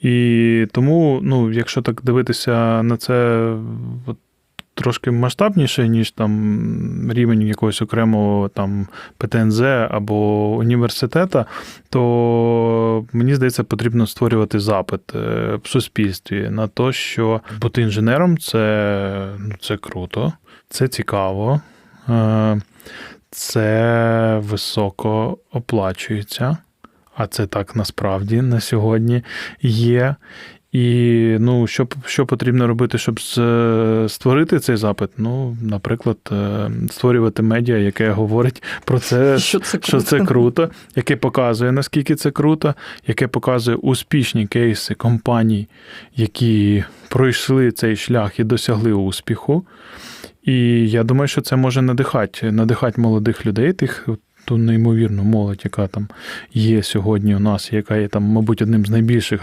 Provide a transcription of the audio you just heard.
І тому, ну, якщо так дивитися на це от, трошки масштабніше, ніж там рівень якогось окремого там ПТНЗ або університета, то мені здається, потрібно створювати запит е, в суспільстві на те, що бути інженером це, ну, це круто, це цікаво, е, це високо оплачується. А це так насправді на сьогодні є. І ну, що, що потрібно робити, щоб створити цей запит? Ну, наприклад, е, створювати медіа, яке говорить про це, Що це що це круто, яке показує, наскільки це круто, яке показує успішні кейси компаній, які пройшли цей шлях і досягли успіху. І я думаю, що це може надихати, надихати молодих людей, тих ту неймовірну молодь, яка там є сьогодні у нас, яка є там, мабуть, одним з найбільших